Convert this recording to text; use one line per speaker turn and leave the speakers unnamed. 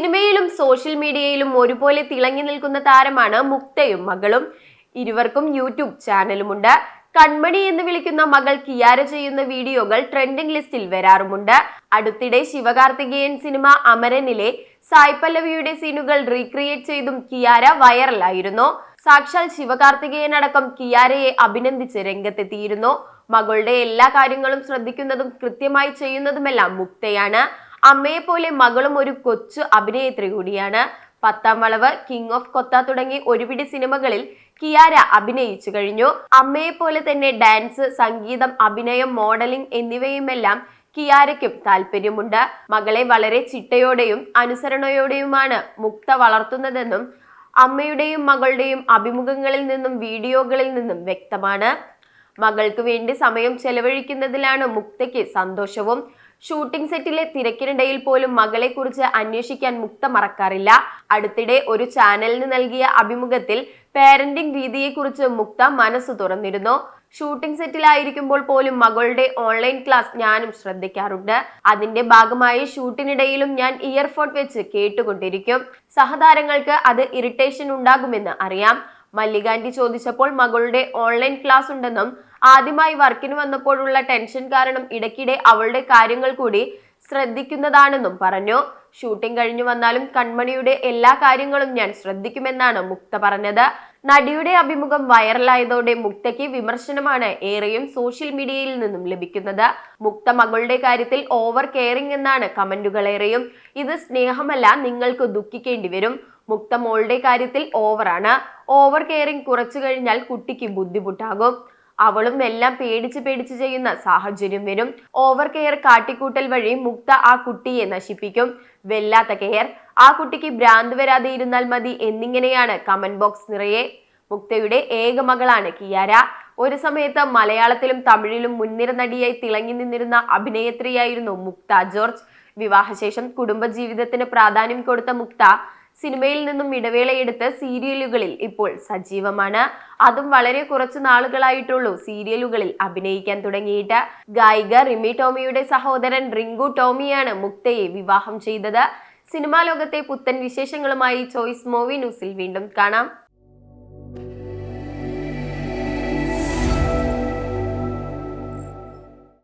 സിനിമയിലും സോഷ്യൽ മീഡിയയിലും ഒരുപോലെ തിളങ്ങി നിൽക്കുന്ന താരമാണ് മുക്തയും മകളും. ഇരുവർക്കും യൂട്യൂബ് ചാനലുമുണ്ട്. കൺമണി എന്ന് വിളിക്കുന്ന മകൾ കിയാര ചെയ്യുന്ന വീഡിയോകൾ ട്രെൻഡിംഗ് ലിസ്റ്റിൽ വരാറുമുണ്ട്. അടുത്തിടെ ശിവകാർത്തികേയൻ സിനിമ അമരനിലെ സായ് പല്ലവിയുടെ സീനുകൾ റീക്രിയേറ്റ് ചെയ്തും കിയാര വൈറലായിരുന്നു. സാക്ഷാൽ ശിവകാർത്തികേയൻ അടക്കം കിയാരയെ അഭിനന്ദിച്ച് രംഗത്തെത്തിയിരുന്നു. മകളുടെ എല്ലാ കാര്യങ്ങളും ശ്രദ്ധിക്കുന്നതും കൃത്യമായി ചെയ്യുന്നതുമെല്ലാം മുക്തയാണ്. അമ്മയെ പോലെ മകളും ഒരു കൊച്ചു അഭിനേത്രി കൂടിയാണ്. പത്താം വളവ് കിങ് ഓഫ് കൊത്ത തുടങ്ങി ഒരുപിടി സിനിമകളിൽ കിയാര അഭിനയിച്ചു കഴിഞ്ഞു. അമ്മയെ പോലെ തന്നെ ഡാൻസ് സംഗീതം അഭിനയം മോഡലിംഗ് എന്നിവയുമെല്ലാം കിയാരയ്ക്കും താല്പര്യമുണ്ട്. മകളെ വളരെ ചിട്ടയോടെയും അനുസരണയോടെയുമാണ് മുക്ത വളർത്തുന്നതെന്നും അമ്മയുടെയും മകളുടെയും അഭിമുഖങ്ങളിൽ നിന്നും വീഡിയോകളിൽ നിന്നും വ്യക്തമാണ്. മകൾക്ക് വേണ്ടി സമയം ചെലവഴിക്കുന്നതിലാണ് മുക്തയ്ക്ക് സന്തോഷവും. ഷൂട്ടിംഗ് സെറ്റിലെ തിരക്കിനിടയിൽ പോലും മകളെക്കുറിച്ച് അന്വേഷിക്കാൻ മുക്ത മറക്കാറില്ല അടുത്തിടെ ഒരു ചാനലിന് നൽകിയ അഭിമുഖത്തിൽ പാരന്റിംഗ് രീതിയെക്കുറിച്ച് മുക്ത മനസ്സ് തുറന്നിരുന്നു. ഷൂട്ടിംഗ് സെറ്റിലായിരിക്കുമ്പോൾ പോലും മകളുടെ ഓൺലൈൻ ക്ലാസ് ഞാനും ശ്രദ്ധിക്കാറുണ്ട്. അതിന്റെ ഭാഗമായി ഷൂട്ടിനിടയിലും ഞാൻ ഇയർഫോൺ വെച്ച് കേട്ടുകൊണ്ടിരിക്കും. സഹതാരങ്ങൾക്ക് അത് ഇറിറ്റേഷൻ ഉണ്ടാകുമെന്ന് അറിയാം. മല്ലികാന്റി ചോദിച്ചപ്പോൾ മകളുടെ ഓൺലൈൻ ക്ലാസ് ഉണ്ടെന്നും ആദ്യമായി വർക്കിന് വന്നപ്പോഴുള്ള ടെൻഷൻ കാരണം ഇടയ്ക്കിടെ അവളുടെ കാര്യങ്ങൾ കൂടി ശ്രദ്ധിക്കുന്നതാണെന്നും പറഞ്ഞു. ഷൂട്ടിംഗ് കഴിഞ്ഞു വന്നാലും കൺമണിയുടെ എല്ലാ കാര്യങ്ങളും ഞാൻ ശ്രദ്ധിക്കുമെന്നാണ് മുക്ത പറഞ്ഞത്. നടിയുടെ അഭിമുഖം വൈറലായതോടെ മുക്തയ്ക്ക് വിമർശനമാണ് ഏറെയും സോഷ്യൽ മീഡിയയിൽ നിന്നും ലഭിക്കുന്നത്. മുക്ത മകളുടെ കാര്യത്തിൽ ഓവർ കെയറിംഗ് എന്നാണ് കമന്റുകൾ ഏറെയും. ഇത് സ്നേഹമല്ല നിങ്ങൾക്ക് ദുഃഖിക്കേണ്ടി വരും. മുക്ത മോളുടെ കാര്യത്തിൽ ഓവറാണ്. ഓവർ കെയറിംഗ് കുറച്ചു കഴിഞ്ഞാൽ കുട്ടിക്ക് ബുദ്ധിമുട്ടാകും. അവളും എല്ലാം പേടിച്ച് പേടിച്ച് ചെയ്യുന്ന സാഹചര്യം വരും. ഓവർ കെയർ കാട്ടിക്കൂട്ടൽ വഴി മുക്ത ആ കുട്ടിയെ നശിപ്പിക്കും. വെല്ലാത്ത കെയർ ആ കുട്ടിക്ക് ഭ്രാന്ത് വരാതെ ഇരുന്നാൽ മതി എന്നിങ്ങനെയാണ് കമന്റ് ബോക്സ് നിറയെ. മുക്തയുടെ ഏക മകളാണ് കിയാര. ഒരു സമയത്ത് മലയാളത്തിലും തമിഴിലും മുൻനിര നടിയായി തിളങ്ങി നിന്നിരുന്ന അഭിനേത്രിയായിരുന്നു മുക്ത ജോർജ്. വിവാഹശേഷം കുടുംബജീവിതത്തിന് പ്രാധാന്യം കൊടുത്ത മുക്ത സിനിമയിൽ നിന്നും ഇടവേളയെടുത്ത് സീരിയലുകളിൽ ഇപ്പോൾ സജീവമാണ്. അതും വളരെ കുറച്ച് നാളുകളായിട്ടുള്ളൂ സീരിയലുകളിൽ അഭിനയിക്കാൻ തുടങ്ങിയിട്ട്. ഗായിക റിമി ടോമിയുടെ സഹോദരൻ റിങ്കു ടോമിയാണ് മുക്തയെ വിവാഹം ചെയ്തത്. സിനിമാ ലോകത്തെ പുത്തൻ വിശേഷങ്ങളുമായി ചോയ്സ് മൂവി ന്യൂസിൽ വീണ്ടും കാണാം.